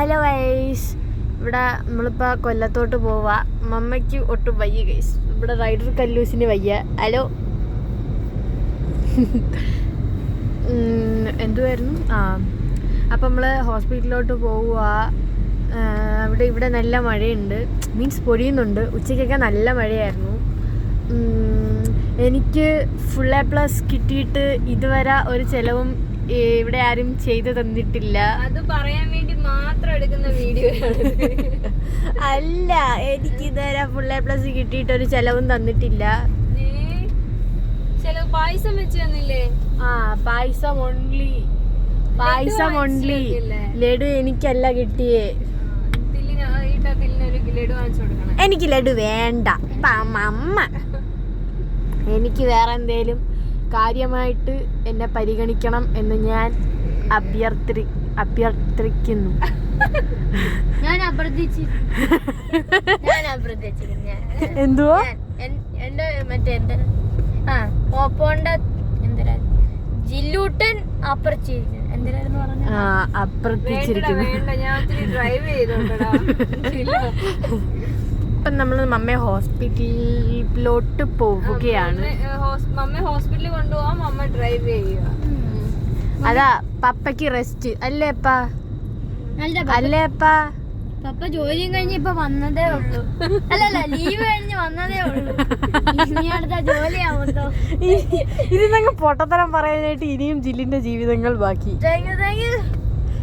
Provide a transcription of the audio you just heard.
Hello guys ഇവിടെ നമ്മളിപ്പോൾ കൊല്ലത്തോട്ട് പോവാ. മമ്മയ്ക്ക് ഒട്ടും വയ്യ ഗൈസ് ഇവിടെ റൈഡർ കല്ലൂസിന് വയ്യ. ഹലോ എന്തുവായിരുന്നു? ആ അപ്പം നമ്മൾ ഹോസ്പിറ്റലിലോട്ട് പോവുക അവിടെ ഇവിടെ നല്ല മഴയുണ്ട്. മീൻസ് പൊടിയുന്നുണ്ട് ഉച്ചയ്ക്കൊക്കെ നല്ല മഴയായിരുന്നു. എനിക്ക് ഫുൾ എ പ്ലസ് കിട്ടിയിട്ട് ഇതുവരെ ഒരു ചിലവും ഇവിടെ ആരും ചെയ്തു തന്നിട്ടില്ല. അത് പറയാൻ വേണ്ടി മാത്രം എടുക്കുന്ന വീഡിയോ അല്ല എനിക്ക് ഇതുവരെ ഫുൾ എ പ്ലസ് കിട്ടിയിട്ട് ഒരു ചെലവും തന്നിട്ടില്ല. പായസം വെച്ച് തന്നില്ലേ? ആ പായസം ഓൺലി പായസം ഓൺലി? ലഡു എനിക്കല്ല കിട്ടിയേ. എനിക്ക് ലഡു വേണ്ട. അമ്മ. എനിക്ക് വേറെ എന്തേലും കാര്യമായിട്ട് എന്നെ പരിഗണിക്കണം എന്ന് ഞാൻ അഭ്യർത്ഥി അഭ്യർത്ഥിക്കുന്നു. ഞാൻ അഭ്യർത്ഥിച്ചു ഞാൻ അഭ്യർത്ഥിച്ചിരുന്നു. എന്തുവാ? എന്റെ മറ്റേ എന്താ ആ ഓപ്പോണ്ട എന്തിനാ ജില്ലൂട്ടൻ അപ്പുറച്ചിരിക്കുന്നു ഞാൻ ഡ്രൈവ് ചെയ്തോണ്ടടാ. ഇപ്പം നമ്മൾ മമ്മയെ ഹോസ്പിറ്റലിലോട്ട് പോവുകയാണ്. മമ്മ ഹോസ്പിറ്റലിൽ കൊണ്ടുപോവാം മമ്മ ഡ്രൈവ് ചെയ്യുക അതാ പപ്പയ്ക്ക് റെസ്റ്റ് അല്ലേ അപ്പാ? അല്ലേ അപ്പാ? പപ്പ ജോലിയും കഴിഞ്ഞ് ഇപ്പൊ വന്നതേ ഉള്ളൂ. അല്ലല്ല ലീവ് കഴിഞ്ഞ് വന്നതേ ഉള്ളൂ. ഇനി അടുത്ത ജോലിയാവുന്നോ ഇതിനങ്ങ് പൊട്ടത്തരം പറയാനായിട്ട് ഇനിയും ജില്ലിന്റെ ജീവിതങ്ങൾ ബാക്കി. Thank you thank you